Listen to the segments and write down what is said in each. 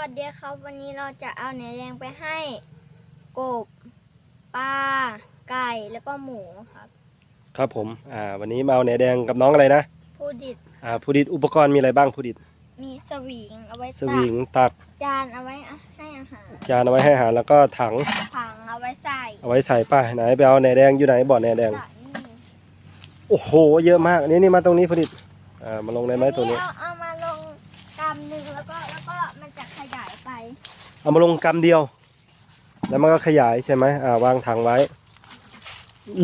วัสดีครับ วันนี้เราจะเอาเนื้อแดงไปให้กบปลาไก่แล้วก็หมูครับครับผมอ่าวันนี้มาเอาแหนแดงกับน้องอะไรนะผู้ดิดอ่าผู้ดิดอุปกรณ์มีอะไรบ้างผู้ดิดมีสวิงเอาไว้สตัวิกงตักจานเอาไว้ให้อาหารจานเอาไว้ให้อาหารแล้วก็ถังถังเอาไว้ใส่เอาไว้ใส่ป้าไหนไปเอาแหนแดงอยู่ไหนบ่อแหนแดงใส่นี่โอ้โหเยอะมากนี่นี่มาตรงนี้ผู้ดิดอ่ามาลงได้ไหมตัวนี้เอาเอามาลงกำหนึ่ง แล้วก็แล้วก็มันจะขยายไป เอามาลงกำเดียว แล้วมันก็ขยายใช่ไหมอ่าวางถังไว้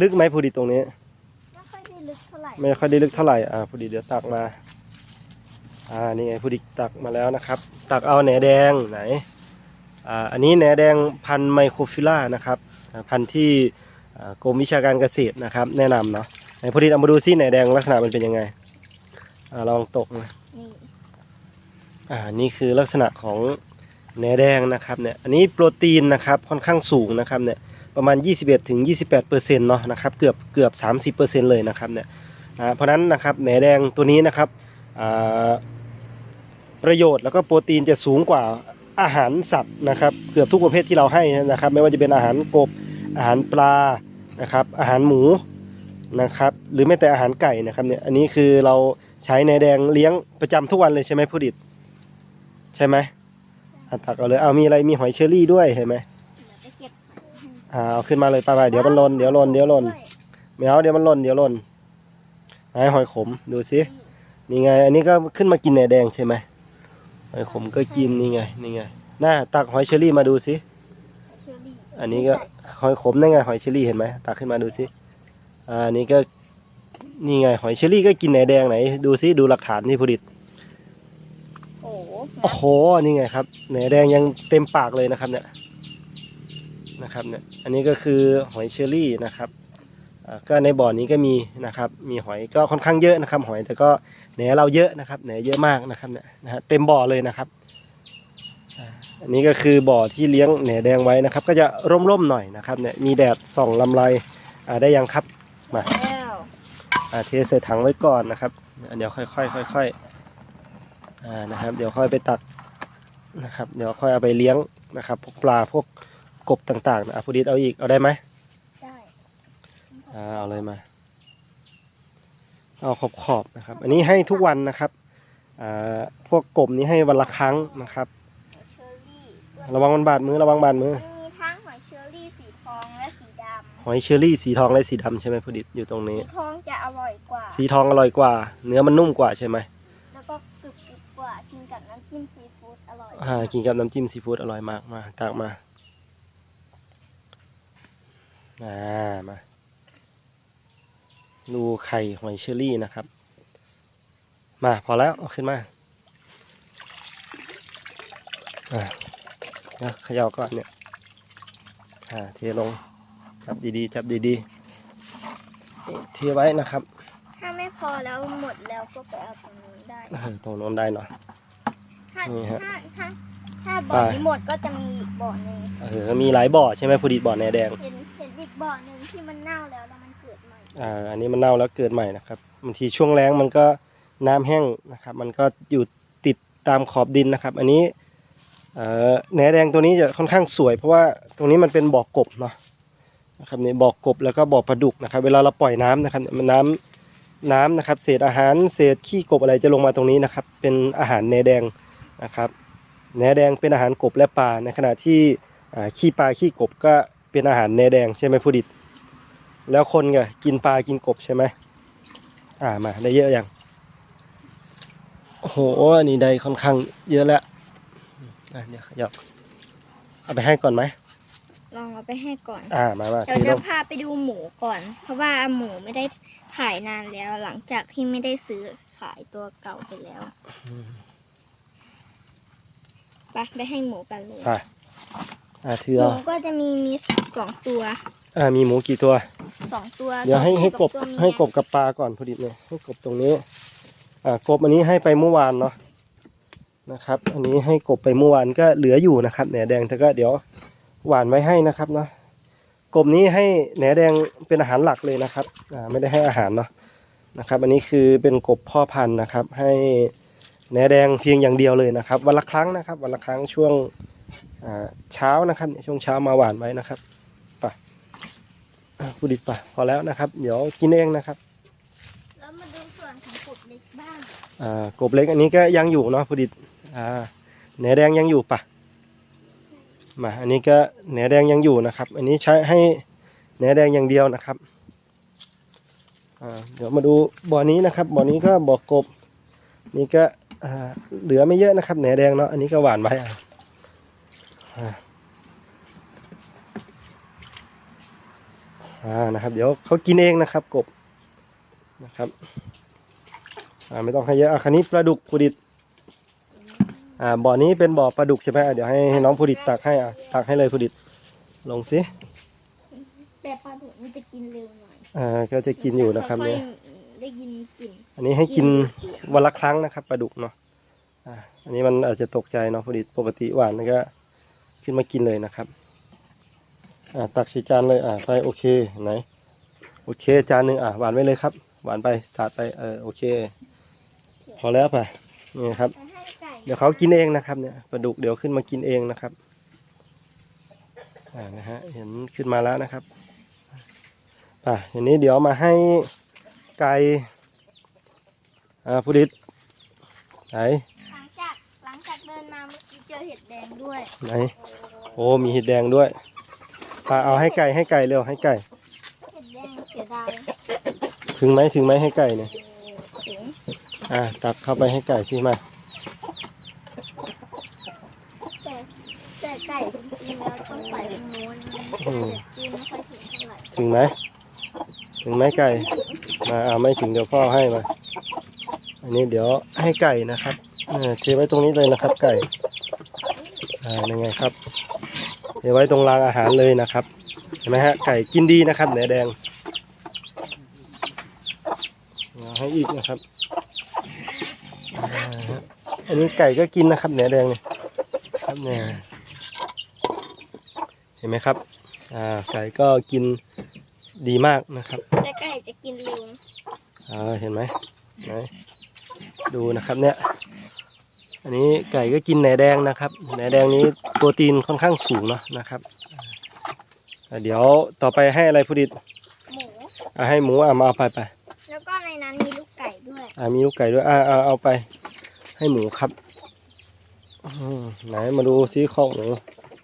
ลึกไหมผู้ดิดตรงนี้ ไม่ค่อยได้ลึกเท่าไหร่ไม่ค่อยได้ลึกเท่าไหร่อ่าผู้ดิดเดี๋ยวตักมา อ่านี่ไงผู้ดิดตักมาแล้วนะครับ ตักเอาแหนแดงไหนอ่าอันนี้แหนแดงพันธุ์ไมโครฟิล่านะครับอ่าพันธุ์ที่อ่ากรมวิชาการเกษตรนะครับ แนะนำเนาะไหนผู้ดิดเอามาดูซิแหนแดงลักษณะมันเป็นยังไงอ่าลองตกนะนี่ อ่านี่คือลักษณะของแหนแดงนะครับเนี่ยอันนี้โปรตีนนะครับค่อนข้างสูงนะครับเนี่ยประมาณ 21ถึง28เปอร์เซ็นต์เนาะนะครับเกือบเกือบ 30เปอร์เซ็นต์เลยนะครับเนี่ยเพราะนั้นนะครับแหนแดงตัวนี้นะครับประโยชน์แล้วก็โปรตีนจะสูงกว่าอาหารสัตว์นะครับเกือบทุกประเภทที่เราให้นะครับ ไม่ว่าจะเป็นอาหารกบอาหารปลานะครับอาหารหมูนะครับหรือแม้แต่อาหารไก่นะครับเนี่ยอันนี้คือเราใช้แหนแดงเลี้ยงประจำทุกวันเลยใช่ไหมผู้ดิดใช่ไหมอะตักเอาเลยเอามีอะไรมีหอยเชอรี่ด้วยเห็นไหมเดี๋ยวไปเก็บอ่าเอาขึ้นมาเลยไปไปเดี๋ยวมันหล่นเดี๋ยวหล่นเดี๋ยวหล่นด้วยไม่เอาเดี๋ยวมันหล่นเดี๋ยวหล่นไหนหอยขมดูสินี่ไง อันนี้ก็ขึ้นมากินแหนแดงใช่ไหมหอยขมก็กินนี่ไงนี่ไงหน้าตักหอยเชอรี่มาดูสิเชอรี่อันนี้ก็หอยขมนั่นไงหอยเชอรี่เห็นไหมตักขึ้นมาดูสิอ่าอันนี้ก็นี่ไงหอยเชอรี่ก็กินแหนแดงไหน ดูสิดูหลักฐานที่ผลิต โอ้โหโอ้โหนี่ไงครับแหนแดงยังเต็มปากเลยนะครับเนี่ยนะครับเนี่ยอันนี้ก็คือหอยเชอรี่นะครับอ่าก็ในบ่อนี้ก็มีนะครับ มีหอยก็ค่อนข้างเยอะนะครับ หอยแต่ก็แหนเราเยอะนะครับแหนเยอะมากนะครับเนี่ยนะฮะเต็มบ่อเลยนะครับอ่าอันนี้ก็คือบ่อที่เลี้ยงแหนแดงไว้นะครับ ก็จะร่มๆหน่อยนะครับเนี่ยมีแดดส่องลำไรอ่าได้ยังครับมาแล้วอ่าเทใส่ถังไว้ก่อนนะครับอ่าเดี๋ยวค่อยๆค่อยๆ อ่านะครับ เดี๋ยวค่อยไปตักนะครับ เดี๋ยวค่อยเอาไปเลี้ยงนะครับ พวกปลาพวกกบต่างๆนะอะพูดิดเอาอีกเอาได้ไหมได้อ่าเอาเลยมา เอาขอบขอบๆนะครับ อันนี้ให้ทุกวันนะครับอ่าพวกกบนี้ให้วันละครั้งนะครับหอยเชอรี่ระวังมันบาดมือระวังบาดมือ มันมีทั้งหอยเชอรี่สีทองและสีดหอยเชอรี่สีทองและสีดำใช่ไหมพูดิดอยู่ตรงำนี้ สีทองจะอร่อยกว่าสีทองอร่อยกว่า เนื้อมันนุ่มกว่าใช่ไหม แล้วก็กรึบกรึบ กว่ากินกับน้ำจิ้มซีฟู้ดอร่อยอ่ากินกับน้ำจิ้มซีฟู้ดอร่อยมากมาตักมาอ่ามาดูไข่หอยเชอรี่นะครับ มาพอแล้วเอาขึ้นมาอ่าเดี๋ยวเขย่าก่อนเนี่ยอ่าเทลงจับดีๆจับดีๆนี่เทไว้นะครับ ถ้าไม่พอแล้วหมดแล้วก็ไปเอาตรงนู้นได้เออตรงโน้นได้เนาะ ถ้านี่ฮะถ้าถ้าถ้าบ่อไป นี้หมดก็จะมีอีกบ่อหนึ่งเออมีหลายบ่อใช่ไหมพอดีบ่อแหนแดง เห็นเห็นอีกบ่อหนึ่งที่มันเน่าแล้วแล้วมันเกิดใหม่อ่าอันนี้มันเน่าแล้วเกิดใหม่นะครับบางทีช่วงแล้งมันก็น้ำแห้งนะครับ มันก็อยู่ติดตามขอบดินนะครับ อันนี้เอ่อแหนแดงตัวนี้จะค่อนข้างสวย เพราะว่าตรงนี้มันเป็นบ่อกบเนาะนะครับนี่บ่อกบแล้วก็บ่อปลาดุกนะครับ เวลาเราปล่อยน้ำนะครับมันน้ำน้ำนะครับ เศษอาหารเศษขี้กบอะไรจะลงมาตรงนี้นะครับ เป็นอาหารแหนแดง นะครับแหนแดงเป็นอาหารกบและปลาในขณะที่อ่าขี้ปลาขี้กบก็เป็นอาหารแหนแดงใช่ไหมผู้ดิดแล้วคนก็กินปลากินกบใช่ไหมอ่ามาได้เยอะยังโอ้โหอันนี้ได้ค่อนข้างเยอะแล้วอะเดี๋ยวขยับเอาไปให้ก่อนไหมลองเอาไปให้ก่อน อ่ามามาเดี๋ยวทีลจะงพาไปดูหมูก่อน เพราะว่าหมูไม่ได้ถ่ายนานแล้วหลังจากที่ไม่ได้ซื้อขายตัวเก่าไปแล้วอืม ไปไปให้หมูกันเลยไปอ่าเถือหเอามูก็จะมีมีสองตัว อ่ามีหมูกี่ตัวสองตัว เดี๋ยวให้ตัวให้กบตัวเมียให้กบกับปลาก่อนพอดีเลยให้กบตรงนี้ อ่ากบอันนี้ให้ไปเมื่อวานเนาะนะครับ อันนี้ให้กบไปเมื่อวานก็เหลืออยู่นะครับแหนแดงแต่ก็เดี๋ยวหวานไว้ให้นะครับเนาะกบนี้ให้แหนแดงเป็นอาหารหลักเลยนะครับ อ่าไม่ได้ให้อาหารเนาะนะครับ อันนี้คือเป็นกบพ่อพันธุ์นะครับ ให้ แหนแดงเพียงอย่างเดียวเลยนะครับ วันละครั้งนะครับ วันละครั้งช่วงอ่าเช้านะครับช่วงเช้ามาหวานไว้นะครับไปอะผู้ดิบไปพอแล้วนะครับ เดี๋ยวกินเองนะครับแล้วมาดูส่วนของกบเล็กบ้างอ่ากบเล็กอันนี้ก็ยังอยู่เนาะผู้ดิบอ่าแหนแดงยังอยู่ปะมาอันนี้ก็แหนแดงยังอยู่นะครับ อันนี้ใช้ให้แหนแดงอย่างเดียวนะครับอ่าเดี๋ยวมาดูบ่อนี้นะครับบ่อนี้ก็บ่อกบนี่ก็อ่า เหลือไม่เยอะนะครับแหนแดงเนาะอันนี้ก็หวานไว้อะอ่าอ่านะครับ เดี๋ยวเขากินเองนะครับกบนะครับอ่าไม่ต้องให้เยอะอะคันนี้ปลาดุกผุดิตอ่าบ่อนี้เป็นบ่อปลาดุกใช่ไหมอะเดี๋ยวให้ให้น้องผุดิตตักให้อะตักให้เลยผุดิตลงสิแต่ปลาดุกมันจะกินเร็วหน่อยอ่าก็จะกินอยู่นะครับค่อเนี่ยยๆ ได้ยินกลิ่นอันนี้ให้กินเสียงวันละครั้งนะครับปลาดุกเนาะอ่าอันนี้มันอาจจะตกใจเนาะพอดีปกติหวานแล้วก็ขึ้นมากินเลยนะครับอ่าตักใส่จานเลยอ่าไปโอเคไหนโอเคจานหนึ่งอ่าหวานไว้เลยครับ หวานไปสาดไปเออโอเค พอแล้วไปนี่ครับไปให้ไก่เดี๋ยวเขากินเองนะครับเนี่ยปลาดุกเดี๋ยวขึ้นมากินเองนะครับอ่านะฮะเห็นขึ้นมาแล้วนะครับอ่าทีนี้เดี๋ยวมาให้ ไก่อ่าผู้ดิษไหนหลังจากหลังจากเดินมาเมื่อกี้เจอเห็ดแดงด้วยไหนโอ้มีเห็ดแดงด้วยอ่าเอาให้ไก่ให้ไก่เร็วให้ไก่ เห็ดแดงเสียดายถึงไหมถึงไหมให้ไก่เนี่ยถึงอ่าตักเข้าไปให้ไก่สิมาแต่แต่ไก่จริงๆแล้วต้องใส่ตรงโน้นนะแต่กินไม่ค่อยถึงเท่าไหร่ถึงไหมถึงไหมไก่ มาเอาไม่ถึงเดี๋ยวพ่อให้มา อันนี้เดี๋ยวให้ไก่นะครับเทไว้ตรงนี้เลยนะครับ ไก่อ่ายังไงครับเทไว้ตรงรางอาหารเลยนะครับเห็นไหมฮะไก่กินดีนะครับแหนแดงให้อีกนะครับอันนี้ไก่ก็กินนะครับแหนแดงเนี่ยครับเนี่ยเห็นไหมครับอ่าไก่ก็กิน ดีมากนะครับแต่ไก่จะกินเร็วอ่าเห็นไหมไหนดูนะครับเนี่ย อันนี้ไก่ก็กินแหนแดงนะครับแหนแดงนี้โปรตีนค่อนข้างสูงเนาะนะครับอ่าเดี๋ยวต่อไปให้อะไรผู้ดิตหมูอ่าให้หมูอ่ามาเอาไปไปแล้วก็ในนั้นมีลูกไก่ด้วยอ่ามีลูกไก่ด้วยอ่าเอาเอาไป ให้หมูครับอืมไหนมาดูซิข้อกหมู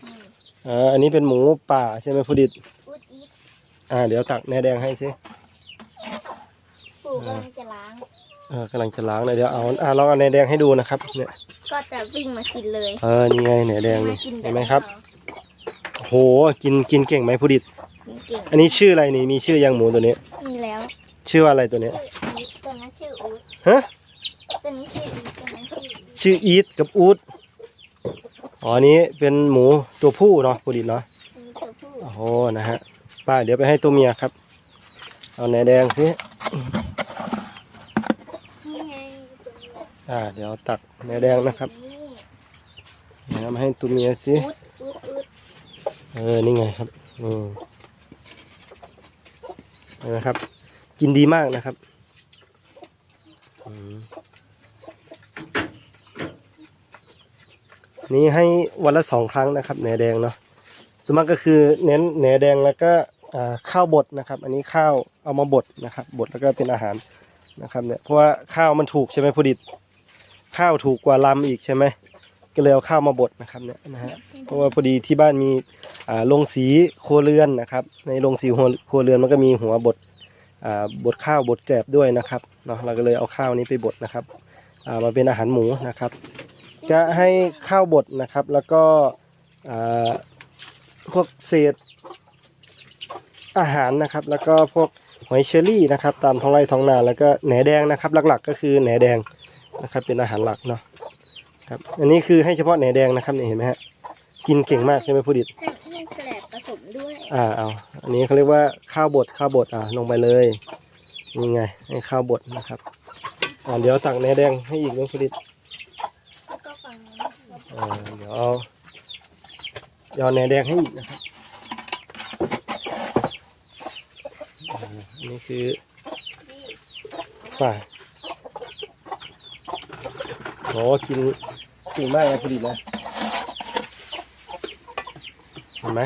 อืมอ่าอันนี้เป็นหมูป่าใช่ไหมผู้ดิต อูดอีทอ่า เดี๋ยวตักแหนแดงให้ซิปู่กำลังจะล้าง เออกำลังจะล้างเลยเดี๋ยวเอาอ่าลองเอาแหนแดงให้ดูนะครับเนี่ยก็จะวิ่งมากินเลยเออนี่ไงแหนแดงนี่มากินเห็นไหมครับโหกินกินเก่งไหมผู้ดิตเก่งอันนี้ชื่ออะไรนี่มีชื่อยังหมูตัวนี้ มีแล้วชื่อว่าอะไรตัวนี้ชื่ออีทตัวนั้นชื่ออูดฮะตัวนี้ชื่ออีทตัวนั้นชื่ออีทชื่ออีทกับอูดอ๋ออันนี้เป็นหมูตัวผู้เนาะผู้ดิตเนาะตัวนี้ตัวผู้ โอ้โหนะฮะ ปเดี๋ยวไปให้ตัวเมียครับ เอาแหนแดงสินี่ไงตัวนี้อ่า เดี๋ยวตักแหนแดงนะครับนี่เดี๋ยวมาให้ตัวเมียสิอูดอูดอูดเออนี่ไงครับนี่เห็นะครับ กินดีมากนะครับนี่ให้วันละสองครั้งนะครับแหนแดงเนาะส่วนมากก็คือเน้นแหนแดงแล้วก็ ข้าวบดนะครับ อันนี้ข้าวเอามาบดนะครับบดแล้วก็เป็นอาหารนะครับเนี่ยเพราะว่าข้าวมันถูกใช่ไหมพอดิตข้าวถูกกว่าลำอีกใช่ไหมก็เลยเอาข้าวมาบดนะครับเนี่ยนะฮะเพราะว่าพอดีที่บ้านมีอ่าโรงสีครัวเรือนนะครับ ในโรงสีครัวเรือนมันก็มีหัวบดอ่าบดข้าวบดแกลบด้วยนะครับเนาะเราก็เลยเอาข้าวนี้ไปบดนะครับอ่ามาเป็นอาหารหมูนะครับ จะให้ข้าวบดนะครับแล้วก็อ่าพวกเศษ อาหารนะครับ แล้วก็พวกหอยเชอรี่นะครับ ตามท้องไร่ท้องนาแล้วก็แหนแดงนะครับ หลักๆ ก็คือแหนแดงนะครับ เป็นอาหารหลักเนาะครับอันนี้คือให้เฉพาะแหนแดงนะครับเนี่ยเห็นไหมฮะกินเก่งมากใช่ไหมผู้ดิตให้ให้แกลบผสมด้วยอ่าเอาอันนี้เขาเรียกว่าข้าวบดข้าวบดอ่าลงไปเลยนี่ไงให้ข้าวบดนะครับอ่าเดี๋ยวตักแหนแดงให้อีกน้องผลิตแล้วก็ฝั่งนี้อ่าเดี๋ยวเอาเดี๋ยวเอาแหนแดงให้อีกนะครับอ่าอั นนี้คือนี่ป่าทโอ้กินเก่งมากนะพอดีนะเห็นไหม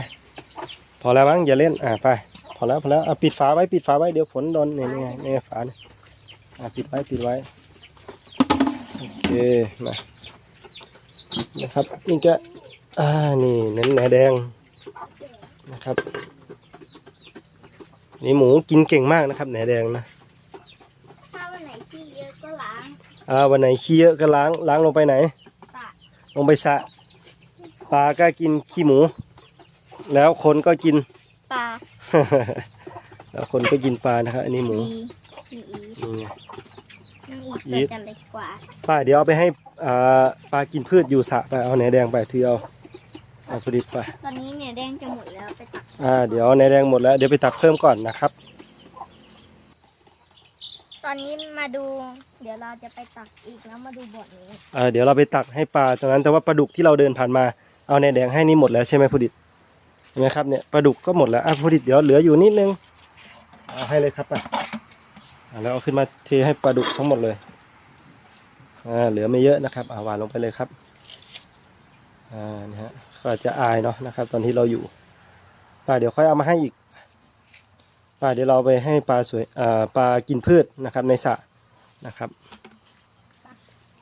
พอแล้วมั้งอย่าเล่นอ่าไปพอแล้วพอแล้วอะปิดฝาไว้ปิดฝาไว้เดี๋ยวฝนโดนนี่นี่ไงนี่ไงฝาเนี่ยอะปิดไว้ปิดไว้โอเคมานะครับนี่ก็อ่านี่เน้นแหนแดงนะครับ นี่หมูกินเก่งมากนะครับแหนแดงนะถ้าวันไหนขี้เยอะก็ล้างอ่าวันไหนขี้เยอะก็ล้างล้างลงไปไหนสระลงไปสระปลาก็กินขี้หมู แล้วคนก็กิน ปลาแล้วคนก็กินปลานะครับอันนี้หมูอีอีอีนี่ไง น้องอีอี เปิดกันเลยดีกว่า ป้าเดี๋ยวเอาไปให้อ่าปลากินพืชอยู่สระไปเอาแหนแดงไปถือเอา เอาผลิตไป ตอนนี้เนี่ยแดงจะหมดแล้วไปตักอ่า เดี๋ยวแหนแดงหมดแล้ว เดี๋ยวไปตักเพิ่มก่อนนะครับ ตอนนี้มาดู เดี๋ยวเราจะไปตักอีกแล้วมาดูบ่อนี้อ่า เดี๋ยวเราไปตักให้ปลาตรงนั้น แต่ว่าปลาดุกที่เราเดินผ่านมา เอาแหนแดงให้นี่หมดแล้วใช่ไหมผลิตเห็นไหมครับเนี่ยปลาดุกก็หมดแล้วอะผลิตเดี๋ยวเหลืออยู่นิดนึง เอาให้เลยครับอะอ่าแล้วเอาขึ้นมาเทให้ปลาดุกทั้งหมดเลย อ่า เหลือไม่เยอะนะครับอ่าหวานลงไปเลยครับ อ่านี่ฮะก็อาจจะอายเนาะนะครับ ตอนที่เราอยู่ปลาเดี๋ยวค่อยเอามาให้อีกปลาเดี๋ยวเราไปให้ปลาสวยอ่าปลากินพืชนะครับ ในสระนะครับ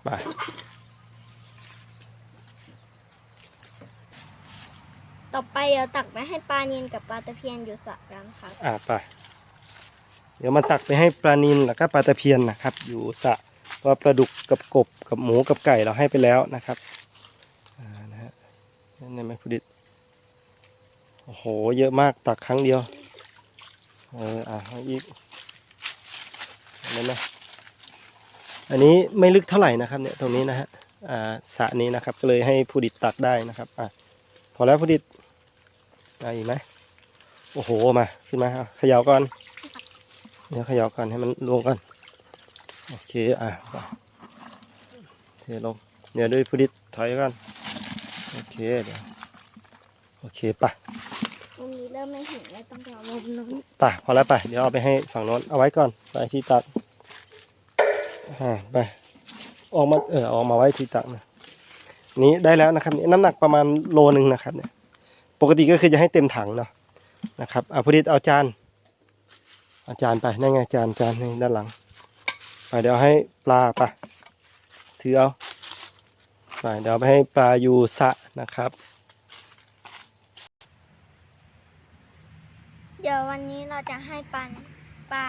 ไปต่อไปเดี๋ยวตักไปให้ปลาเนียนกับปลาตะเพียนอยู่สระกันครับอ่าไปเดี๋ยวมาตักไปให้ปลานิลแล้วก็ปลาตะเพียนนะครับ อยู่สระเพราะปลาดุกกับกบกับหมูกับไก่เราให้ไปแล้วนะครับอ่านะฮะ นี่นไหมพุดิตโอ้โห เยอะมากตักครั้งเดียว เออ อ่าให้อีกเห็นไหมอันนี้ไม่ลึกเท่าไหร่นะครับเนี่ยตรงนี้นะฮะ อ่าสระนี้นะครับ ก็เลยให้ผู้ดิตตักได้นะครับ อะ พอแล้วผู้ดิตเอาอีกไหมโอ้โห มา ขึ้นมาเขย่าก่อน เดี๋ยวเขย่าก่อนให้มันลงก่อน โอเค อะเทลง เดี๋ยวด้วยพุดิตถอยก่อน โอเคเดี๋ยวโอเคป่ะตรงนี้เริ่มไม่เห็นแล้วต้องไปเอามุมนู้นป่ะพอแล้วไปเดี๋ยวเอาไปให้ฝั่งโน้นเอาไว้ก่อนไปที่ตักอ่าไปออกมาเออออกมาไว้ที่ตักนะนี้ได้แล้วนะครับนี่น้ำหนักประมาณโลหนึ่งนะครับเนี่ยปกติก็คือจะให้เต็มถังเนาะนะครับเอาพุดิตเอาจานเอาจานไปนั่นไงจานจานนี่ด้านหลังไปเดี๋ยวให้ปลาไปถือเอา ไปเดี๋ยวไปให้ปลาอยู่สระนะครับ เดี๋ยววันนี้เราจะให้ปลาปลา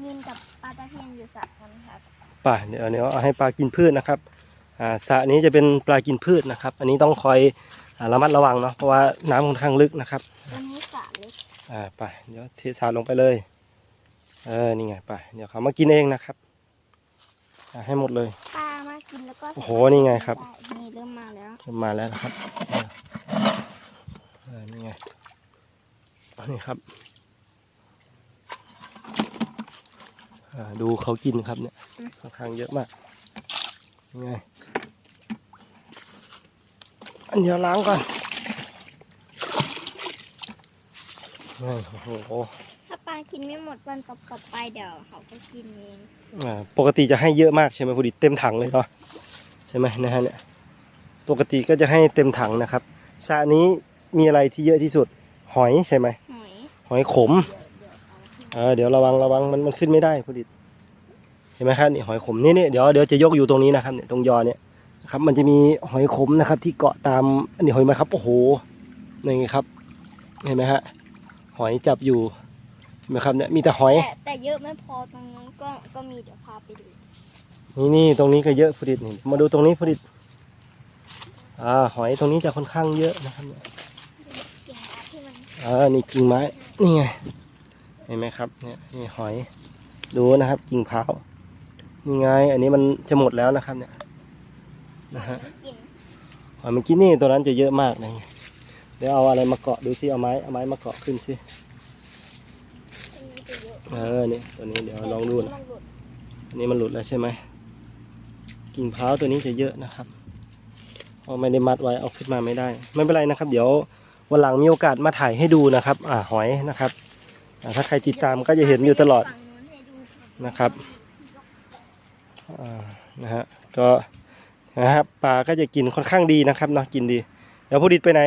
เนียนกับปลาตะเพียนอยู่สระกันครับป่ะเดี๋ยวเดี๋ยวเอาให้ปลากินพืชนะครับอ่าสระนี้จะเป็นปลากินพืชนะครับ อันนี้ต้องคอยอ่าระมัดระวังเนาะเพราะว่าน้ำค่อนข้างลึกนะครับวันนี้สระเล็กอ่าไปเดี๋ยวเทสาลงไปเลย เออนี่ไงไปเดี๋ยวเขามากินเองนะครับ อ่าให้หมดเลย ปลามากินแล้วก็โอ้โหนี่ไงครับได้นี่เริ่มมาแล้วมาแล้วนะครับเออนี่ไงอันนี้ครับอ่าดูเขากินครับเนี่ยค่อนข้างเยอะมากนี่ไงอันเดียวล้างก่อนนี่โอ้โหถ้าปลา กินไม่หมดวันต่อๆไปเดี๋ยวเขาก็กินเองอ่าปกติจะให้เยอะมากใช่ไหมพอดีเต็มถังเลยเนาะใช่ไหมนะฮะเนี่ยปกติก็จะให้เต็มถังนะครับสระนี้มีอะไรที่เยอะที่สุดหอยใช่ไหมหอยหอยขมเดี๋ยวเดี๋ยวเอาขึ้นเออเดี๋ยวระวังระวังมันมันขึ้นไม่ได้พอดีเห็นไหมครับนี่หอยขมนี่นี่เดี๋ยวเดี๋ยวจะยกอยู่ตรงนี้นะครับเนี่ยตรงยอเนี่ยนะครับมันจะมีหอยขมนะครับ ที่เกาะตามอันนี้หอยไหมครับโอ้โหนี่ครับ เห็นไหมฮะหอยจับอยู่เห็ นไหมครับเนี่ยมีแต่หอย แต่แต่เยอะไม่พอตรงนู้นก็ก็มีเดี๋ยวพาไปดูนี่นี่ตรงนี้ก็เยอะพอดีนี่มาดูตรงนี้พอดีอ่าหอยตรงนี้จะค่อนข้างเยอะนะครับเนี่ยเกี่ยงอาที่มันอ่านี่กิ่งไม้นี่ไงเห็นไหมครับเนี่ยนี่หอยดูนะครับ กิ่งพร้าวนี่ไง อันนี้มันจะหมดแล้วนะครับ เนี่ยนะฮะกินหอยเมื่อกี้นี่ตัวนั้นจะเยอะมากนะเดี๋ยวเอาอะไรมาเกาะดูซิเอาไม้เอาไม้มาเกาะขึ้นซิตรงนี้จะ เยอเอนี่ตัวนี้เดี๋ยวลองดูนะอันนี้มันหลุดแล้วใช่ไหมกิ่งพร้าวตัวนี้จะเยอะนะครับเพราะไม่ได้มัดไว้เอาขึ้นมาไม่ได้ ไม่เป็นไรนะครับ เดี๋ยววันหลังมีโอกาสมาถ่ายให้ดูนะครับ อ่าหอยนะครับถ้าใครติดตามก็จะเห็นอยู่ตลอดนะครับอ่านะฮะก็นะครับปลาก็จะกินค่อนข้างดีนะครับเนาะกินดี เดี๋ยวผู้ดิดไปไหน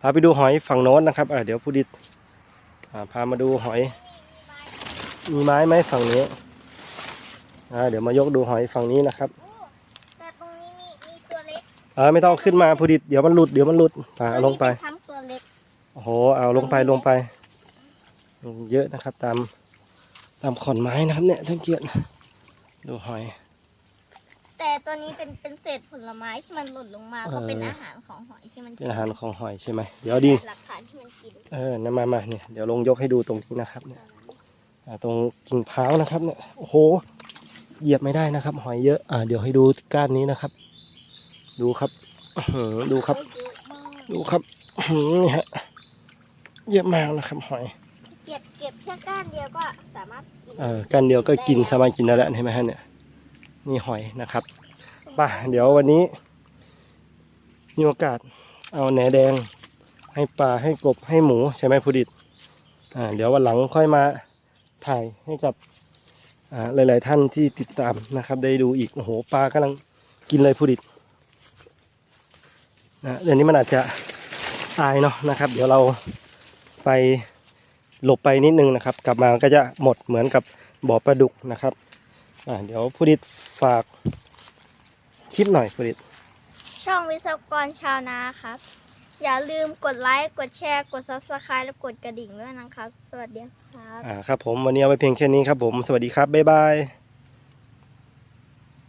พาไปดูหอยฝั่งโน้นนะครับอ่าเดี๋ยวผู้ดิด พามาดูหอย มีไม้ไหมฝั่งนี้อ่าเดี๋ยวมายกดูหอยฝั่งนี้นะครับแต่ตรงนี้มีมีตัวเล็กเออไม่ต้องขึ้นมาผู้ดิดเดี๋ยวมันหลุดเดี๋ยวมันหลุดอ่าเอาลงไปตัวนี้เนทั้งตัวเล็กโอ้โหเอาลงไปลงไปอืมเยอะนะครับ ตามตามขอนไม้นะครับเนี่ยสังเกตดูหอยแต่ตัวนี้เป็นเป็นเศษผลไม้ที่มันหล่นลงมาเออก็เป็นอาหารของหอยที่มันเป็นอาหารของหอยใช่ไหมเดี๋ยวดีหลักฐานที่มันกินเออนั่นมามาเนี่ย เดี๋ยวลงยกให้ดูตรงนี้นะครับเนี่ยอ่าตรงกิ่งพร้าวนะครับเนี่ย โอ้โห เหยียบไม่ได้นะครับ หอยเยอะ อ่า เดี๋ยวให้ดูก้านนี้นะครับ ดูครับอื้อหือดูครับ เยอะมากดูครับอื้อหือนี่ฮะ เยอะมากนะครับ หอย เก็บเก็บแค่ก้านเดียวก็สามารถกินเออกันเดียวก็กินสามารถกินได้แล้วเห็นไหมฮะเนี่ย นี่หอยนะครับไป่ะเดี๋ยววันนี้ มีโอกาสเอาแหนแดง ให้ปลาให้กบให้หมูใช่ไหมผู้ดิดอ่าเดี๋ยววันหลังค่อยมาถ่ายให้กับอ่าหลาย ๆ ท่านที่ติดตามนะครับ ได้ดูอีกโอ้โหปลากำลังกินเลยผู้ดิดนะเดี๋ยวนี้มันอาจจะอายเนาะนะครับ เดี๋ยวเราไปหลบไปนิดนึงนะครับ กลับมาก็จะหมดเหมือนกับบ่อปลาดุกนะครับอ่าเดี๋ยวผู้ดิดฝาก คลิปหน่อยผู้ดิดช่องวิศวกรชาวนาครับ อย่าลืมกดไลค์กดแชร์กด subscribe และกดกระดิ่งด้วยนะครับ สวัสดีครับ อ่าครับผมวันนี้เอาไว้เพียงแค่นี้ครับผม สวัสดีครับ บ๊ายบาย